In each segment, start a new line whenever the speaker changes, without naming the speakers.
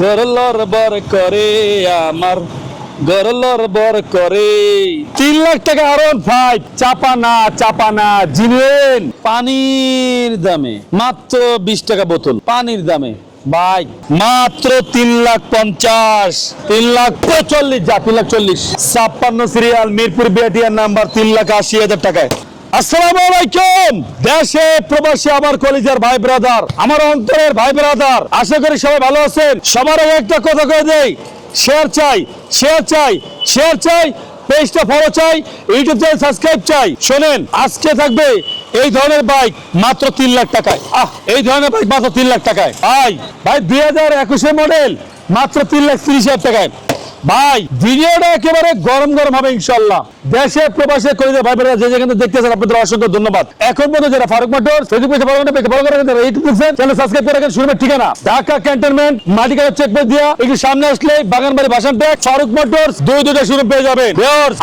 গরলর বর করে আমার, গরলর বর করে। তিন লাখ টাকা আরন ফাইভ চাপা না চাপা না জিনেন পানির দামে, মাত্র বিশ টাকা বোতল, পানির দামে। বাইক মাত্র তিন লাখ পঞ্চাশ, তিন লাখ পঁয়চল্লিশ যা তিন লাখ চল্লিশ। ছাপ্পান্ন সিরিয়াল মিরপুর বিয়াটিয়ার নাম্বার তিন লাখ আশি হাজার টাকায়। আসসালামু আলাইকুম। দেশে, প্রবাসী আমার কলিজার ভাই ব্রাদার, আমার অন্তরের ভাই ব্রাদার। আশা করি সবাই ভালো আছেন। সবার আগে একটা কথা কয়ে দেই শেয়ার চাই শেয়ার চাই শেয়ার চাই পেজটা ফলো চাই ইউটিউব চ্যানেল সাবস্ক্রাইব চাই। শোনেন, আজকে থাকবে এই ধরনের বাইক মাত্র তিন লাখ টাকায়। আহ, এই ধরনের বাইক মাত্র তিন লাখ টাকায়। ভাই ভাই, দুই হাজার একুশে মডেল মাত্র তিন লাখ তিরিশ হাজার টাকায়। ভাই, ভিডিওটা একেবারে গরম গরম হবে ইনশাল্লাহ দেশে প্রবাসে করে ভাই বোনেরা যে যেখানে দেখতেছেন, আপনাদের অসংখ্য ধন্যবাদ। এখন পর্যন্ত যারা ফারুক মোটর ফেসবুক পেজে ফলো করে ফলো করে রাখেন ইউটিউব দেখছেন চ্যানেল সাবস্ক্রাইব করে রাখেন ঠিকানা। Dhaka cantonment Matikata check post দিয়া। একটু সামনে আসলে বাগানবাড়ি ভাষণ ফারুক মোটরস দুই দুটো শুরু পেয়ে যাবেন।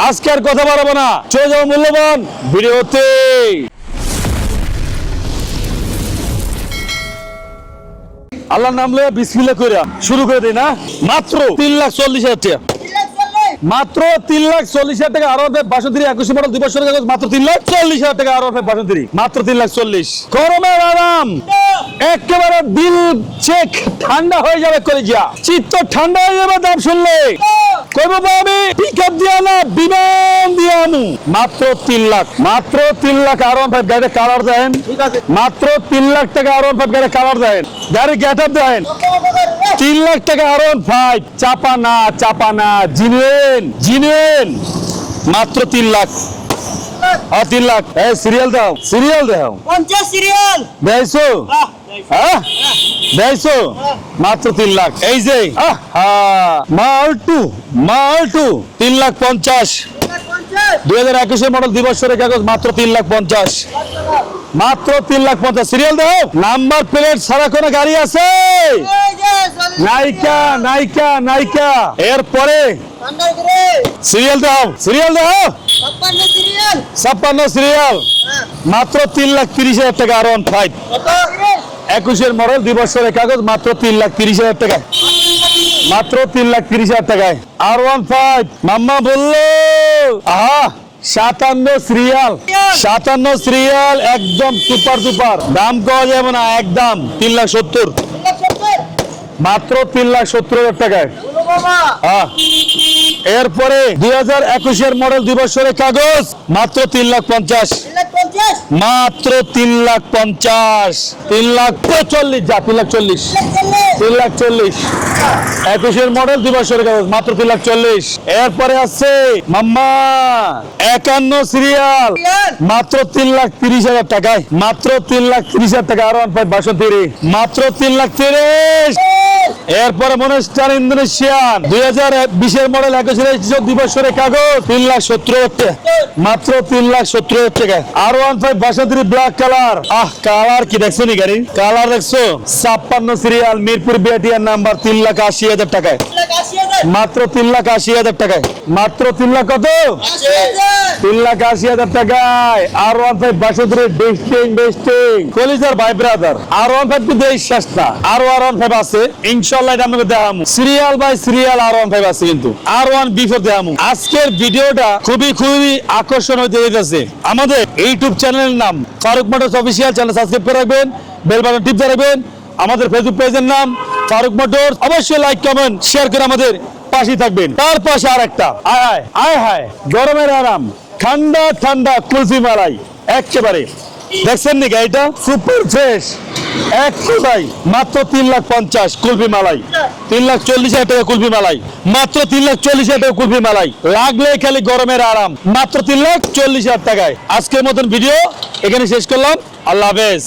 আজকে আর কথা বাড়াবো না। চলে যাব মূল্যবান ভিডিওতে। আল্লাহর নাম লয়ে বিসমিল্লাহ করে শুরু করে দিই না। মাত্র তিন লাখ চল্লিশ হাজার টাকা। মাত্র তিন লাখ চল্লিশ হাজার টাকা আরও বাসন্তী একুশে মডেল দুই বছরের কাগজ, মাত্র তিন লাখ চল্লিশ হাজার টাকা আরও বাসন্তী মাত্র তিন লাখ চল্লিশ। গরমের আরাম। একেবারে দিল চেক ঠান্ডা হয়ে যাবে করে যা চিত্ত ঠান্ডা হয়ে যাবে দাম শুনলে। কইব আমি, পিক আপ দিয়া না বিমান দিয়া আমু মাত্র তিন লাখ। মাত্র তিন লাখ আরও ফাইভ গাড়ি কালার দেন। মাত্র তিন লাখ টাকা আরও ফাইভ গাড়ি কালার দেন। গাড়ি গেট আপ দেন। তিন লাখ টাকা আরন ফাইভ চাপা না চাপা না জিনুয়েন জিনুয়েন মাত্র তিন লাখ। হ্যাঁ তিন লাখ। এই সিরিয়াল দাও। সিরিয়াল দাও।
পঞ্চাশ সিরিয়াল
দেয়ছো হ্যাঁ দেয়ছো মাত্র তিন লাখ। এই যে। আহা, মাল্টু মাল্টু তিন লাখ পঞ্চাশ। দুই হাজার একুশের মডেল দুই বছরের কাগজ মাত্র তিন লাখ পঞ্চাশ। মাত্র তিন লাখ পঞ্চাশ। সিরিয়াল দাও নাম্বার প্লেট ছাড়া কোনো গাড়ি আছে? নাইকা নাইকা নাইকা এরপরে সিরিয়াল দাও সিরিয়াল দাও ছাপ্পান্ন সিরিয়াল মাত্র তিন লাখ তিরিশ হাজার টাকা আর ফাইভ একুশের মডেল দুই বছরের কাগজ মাত্র তিন লাখ তিরিশ হাজার টাকা। মাত্র তিন লাখ তিরিশ হাজার টাকায়। আর ওয়ান ফাইভ, মাম্মা বলল, আহা, সাতান্ন সিরিয়াল সাতান্ন সিরিয়াল, একদম সুপার সুপার। দাম কওয়া যাবে না, একদম তিন লাখ সত্তর। মাত্র তিন লাখ সত্তর হাজার টাকায়। এরপরে দুই হাজার একুশের মডেল দুই বছরের কাগজ মাত্র তিন লাখ পঞ্চাশ মাত্র তিন লাখ পঞ্চাশ তিন লাখ পঁয়চল্লিশ যা তিন লাখ চল্লিশ তিন লাখ চল্লিশ একুশের মডেল দুই বছরের কাগজ মাত্র তিন লাখ চল্লিশ এরপরে আছে মাম্মা একান্ন সিরিয়াল মাত্র তিন লাখ তিরিশ হাজার টাকায় মাত্র তিন লাখ তিরিশ হাজার টাকা আরও পাই বাসন্তী মাত্র তিন লাখ তিরিশ এরপরে মনস্টার ইন্দোনেশিয়ান দুই হাজার বিশের মডেল একুশের বছরের কাগজ। তিন লাখ সত্তর হাজার মাত্র তিন লাখ সত্তর হাজার টাকা আর ওয়ান ফাইভ বাসন্তী ব্ল্যাক কালার আহ কালার কি দেখছ নি গাড়ি? কালার দেখছ? ছাপ্পান্ন সিরিয়াল মিরপুর বিআটিয়ার নাম্বার তিন লাখ আশি হাজার টাকায়। মাত্র তিন লাখ আশি হাজার টাকায়। মাত্র তিন লাখ কত? তিন লাখ আশি হাজার টাকায় আর ওয়ান ফাইভ বাসন্তী বেস্টিং বেস্টিং। কলিজার ভাই ব্রাদার আর ওয়ান ফাইভ কিন্তু এই সস্তা আর আর ওয়ান ফাইভ আছে। ইনশাল্লাহ এটা আমাকে দেখামু। Serial by serial R one five আছে কিন্তু। আর ওয়ান বিফোর দেখামু। আজকের ভিডিওটা খুবই খুবই আকর্ষণ হতে যেতেছে আমাদের ইউটিউব চ্যানেলের নাম Faruk motors official channel subscribe করে রাখবেন বেল বাটন টিপ রাখবেন। আমাদের ফেসবুক পেজের নাম ফারুক মোটরস। অবশ্যই লাইক কমেন্ট শেয়ার করে আমাদের পাশে থাকবেন। তার পাশে আর একটা আয় হায় আয় হায়। গরমের আরাম। ঠান্ডা ঠান্ডা কুলফি মালাই, একেবারে। দেখছেন নি গাড়িটা? সুপার ফ্রেশ এক ভাই মাত্র তিন লাখ পঞ্চাশ কুলফি মালাই। তিন লাখ চল্লিশ হাজার টাকা কুলফি মালাই। মাত্র তিন লাখ চল্লিশ হাজার টাকা কুলফি মালাই। লাগলে খালি গরমের আরাম। মাত্র তিন লাখ চল্লিশ হাজার টাকায়। আজকের মতন ভিডিও এখানে শেষ করলাম। আল্লাহ হাফেজ।